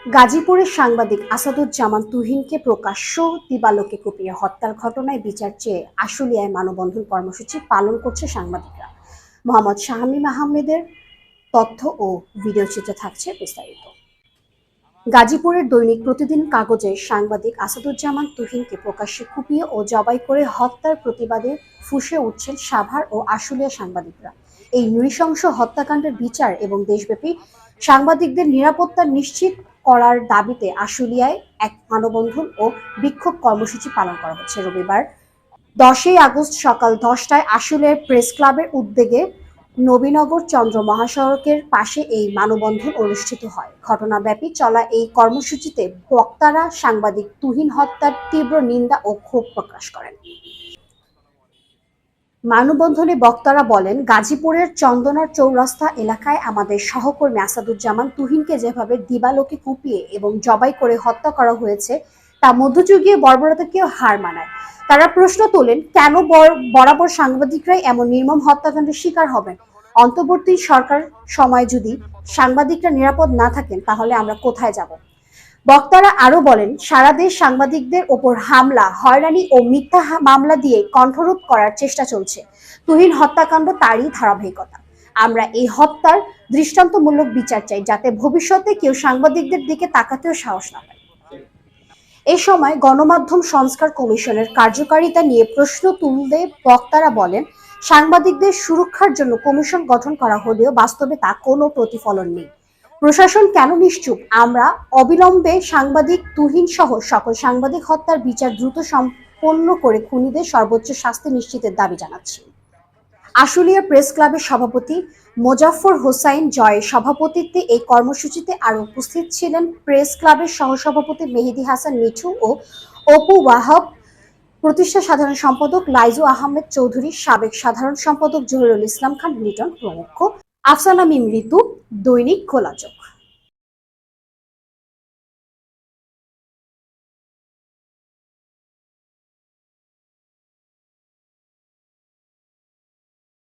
গাজীপুরের সাংবাদিক আসাদুজ্জামান তুহিনকে প্রকাশ্য দিবালোকে কুপিয়ে হত্যার ঘটনায় বিচার চেয়ে আশুলিয়ায় মানববন্ধন কর্মসূচি পালন করছে সাংবাদিকরা। মোহাম্মদ শাহামিম আহমেদের তথ্য ও ভিডিও চিত্রে থাকছে বিস্তারিত। গাজীপুরের দৈনিক প্রতিদিন কাগজে সাংবাদিক আসাদুজ্জামান তুহিনকে প্রকাশ্যে কুপিয়ে ও জবাই করে হত্যার প্রতিবাদে ফুঁসে উঠছেন সাভার ও আশুলিয়া সাংবাদিকরা। এই নৃশংস হত্যাকাণ্ডের বিচার এবং দেশব্যাপী সাংবাদিকদের নিরাপত্তা নিশ্চিত করার দাবিতে আশুলিয়ায় এক মানববন্ধন ও বিক্ষোভ কর্মসূচি পালন করা হচ্ছে রবিবার। দশই আগস্ট সকাল দশটায় আশুলিয়ার প্রেস ক্লাবের উদ্যোগে নবীনগর চন্দ্র মহাসড়কের পাশে এই মানববন্ধন অনুষ্ঠিত হয়। ঘটনাব্যাপী চলা এই কর্মসূচিতে বক্তারা সাংবাদিক তুহিন হত্যার তীব্র নিন্দা ও ক্ষোভ প্রকাশ করেন। মানববন্ধনে বক্তারা বলেন, গাজীপুরের চন্দনার চৌরাস্তা এলাকায় আমাদের সহকর্মী আসাদুজ্জামান তুহিনকে যেভাবে দিবালোকে কুপিয়ে এবং জবাই করে হত্যা করা হয়েছে, তা মধ্যযুগীয় বর্বরতাকেও হার মানায়। তারা প্রশ্ন তোলেন, কেন বরাবর সাংবাদিকরাই এমন নির্মম হত্যাকাণ্ডের শিকার হবেন? অন্তর্বর্তী সরকার সময় যদি সাংবাদিকরা নিরাপদ না থাকেন, তাহলে আমরা কোথায় যাব? বক্তারা আরও বলেন, সারা দেশ সাংবাদিকদের ওপর হামলা, হয়রানি ও মিথ্যা মামলা দিয়ে কণ্ঠরোধ করার চেষ্টা চলছে। তুহিন হত্যাকাণ্ড তারই ধারাবাহিকতা। আমরা এই হত্যার দৃষ্টান্তমূলক বিচার চাই, যাতে ভবিষ্যতে কেউ সাংবাদিকদের দিকে তাকাতেও সাহস না পায়। এ সময় গণমাধ্যম সংস্কার কমিশনের কার্যকারিতা নিয়ে প্রশ্ন তুলতে বক্তারা বলেন, সাংবাদিকদের সুরক্ষার জন্য কমিশন গঠন করা হলেও বাস্তবে তা কোনো প্রতিফলন নেই। প্রশাসন কেন নিশ্চুপ? আমরা অবিলম্বে সাংবাদিক তুহিন সহ সকল সাংবাদিক হত্যার বিচার দ্রুত সম্পন্ন করে খুনিদের সর্বোচ্চ শাস্তি নিশ্চিতের দাবি জানাচ্ছি। আশুলিয়া প্রেস ক্লাবের সভাপতি মোজাফফর হোসাইন জয়ের সভাপতিত্বে এই কর্মসূচিতে আরও উপস্থিত ছিলেন প্রেস ক্লাবের সহসভাপতি মেহেদি হাসান মিঠু ও অপু ওয়াহাব। প্রতিষ্ঠা সাধারণ সম্পাদক লাইজু আহমেদ চৌধুরী, সাবেক সাধারণ সম্পাদক জহিরুল ইসলাম খান, লিটন প্রমুখ। আফসানা মিম ঋতু দৈনিক খোলা চোখ